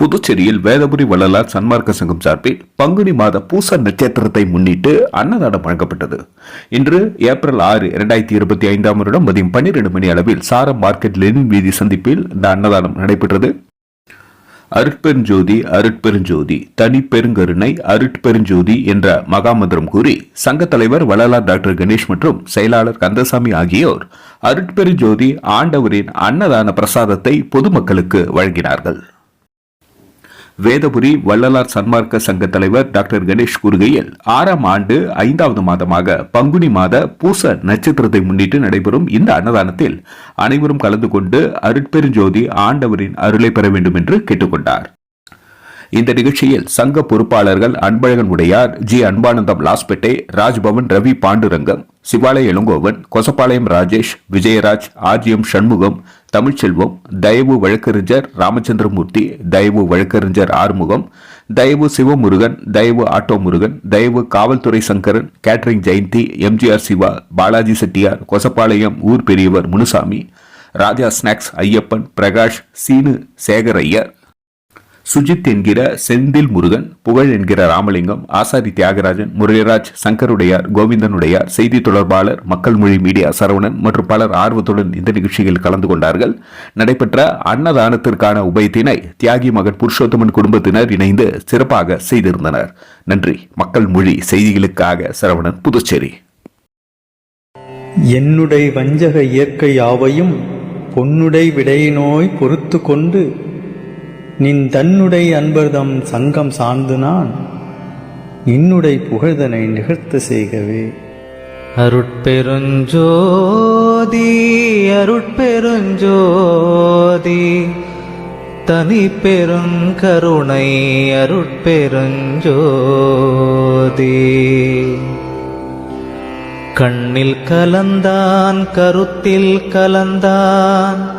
புதுச்சேரியில் வேதபுரி வள்ளலார் சன்மார்க்க சங்கம் சார்பில் பங்குனி மாத பூச நட்சத்திரத்தை முன்னிட்டு அன்னதானம் வழங்கப்பட்டது. இன்று ஏப்ரல் ஆறு இரண்டாயிரத்தி இருபத்தி ஐந்தாம் வருடம் மதியம் பன்னிரண்டு மணி அளவில் சாரம் மார்க்கெட் லெனின் வீதி சந்திப்பில் இந்த அன்னதானம் நடைபெற்றது. அருட்பெருஞ்சோதி அருட்பெருஞ்சோதி தனி பெருங்கருணை அருட்பெருஞ்சோதி என்ற மகாமந்திரம் கூறி சங்கத் தலைவர் வள்ளலார் டாக்டர் கணேஷ் மற்றும் செயலாளர் கந்தசாமி ஆகியோர் அருட்பெருஞ்சோதி ஆண்டவரின் அன்னதான பிரசாதத்தை பொதுமக்களுக்கு வழங்கினார்கள். வேதபுரி வள்ளலார் சன்மார்க்க சங்க தலைவர் டாக்டர் கணேஷ் கூறுகையில் ஆறாம் ஆண்டு ஐந்தாவது மாதமாக பங்குனி மாத பூச நட்சத்திரத்தை முன்னிட்டு நடைபெறும் இந்த அன்னதானத்தில் அனைவரும் கலந்து கொண்டு அருட்பெருஞ்சோதி ஆண்டவரின் அருளை பெற வேண்டும் என்று கேட்டுக்கொண்டார். இந்த நிகழ்ச்சியில் சங்க பொறுப்பாளர்கள் அன்பழகன் உடையார் ஜி. அன்பானந்தம் லாஸ்பேட்டை ராஜ்பவன் ரவி பாண்டுரங்கம் சிவாலய இளங்கோவன் கொசப்பாளையம் ராஜேஷ் விஜயராஜ் ஆர்ஜிஎம் சண்முகம் தமிழ்ச்செல்வம் தயவு வழக்கறிஞர் ராமச்சந்திரமூர்த்தி தயவு வழக்கறிஞர் ஆறுமுகம் தயவு சிவமுருகன் தயவு ஆட்டோ முருகன் தயவு காவல்துறை சங்கரன் கேட்டரிங் ஜெயந்தி எம்ஜிஆர் சிவா பாலாஜி செட்டியார் கொசப்பாளையம் ஊர் பெரியவர் முனுசாமி ராஜா ஸ்நாக்ஸ் ஐயப்பன் பிரகாஷ் சீனு சேகர் ஐயர் சுஜித் என்கிற செந்தில் முருகன் புகழ் என்கிற ராமலிங்கம் ஆசாரி தியாகராஜன் முரளிராஜ் சங்கருடையார் கோவிந்தனுடையார் செய்தி தொடர்பாளர் மக்கள் மொழி மீடியா சரவணன் மற்றும் பலர் ஆர்வத்துடன் இந்த நிகழ்ச்சியில் கலந்து கொண்டார்கள். நடைபெற்ற அன்னதானத்திற்கான உபயத்தினை தியாகி மகன் புருஷோத்தமன் குடும்பத்தினர் இணைந்து சிறப்பாக செய்திருந்தனர். நன்றி. மக்கள் மொழி செய்திகளுக்காக சரவணன் புதுச்சேரி. என்னுடைய வஞ்சக இயற்கை யாவையும் பொன்னுடை விடையினோய் பொறுத்து கொண்டு நின் தன்னுடை அன்பர்தம் சங்கம் சார்ந்து நான் இன்னுடை புகழ்தனை நிகழ்த்த செய்கவே. அருட்பெருஞ்சோதி அருட்பெருஞ்சோதி தனி பெருங்கருணை அருட்பெருஞ்சோதி. கண்ணில் கலந்தான் கருத்தில் கலந்தான்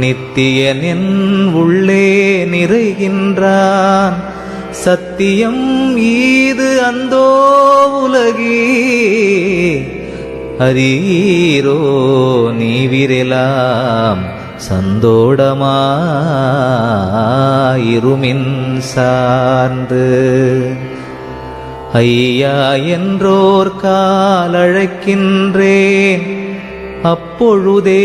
நித்தியனின் உள்ளே நிறைகின்றான். சத்தியம் ஈது அந்தோ உலகி. அரீரோ நீவிரெலாம். சந்தோடமாயிருமின் சார்ந்து. ஐயா என்றோர் காலழைக்கின்றேன். அப்பொழுதே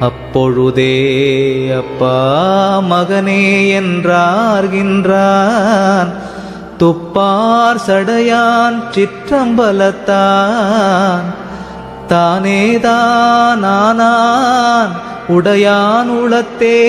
அப்பொழுதே அப்பா மகனே என்றார்கின்றான். துப்பார் சடையான் சிற்றம்பலத்தான். தானேதான் ஆனான் உடையான் உளத்தே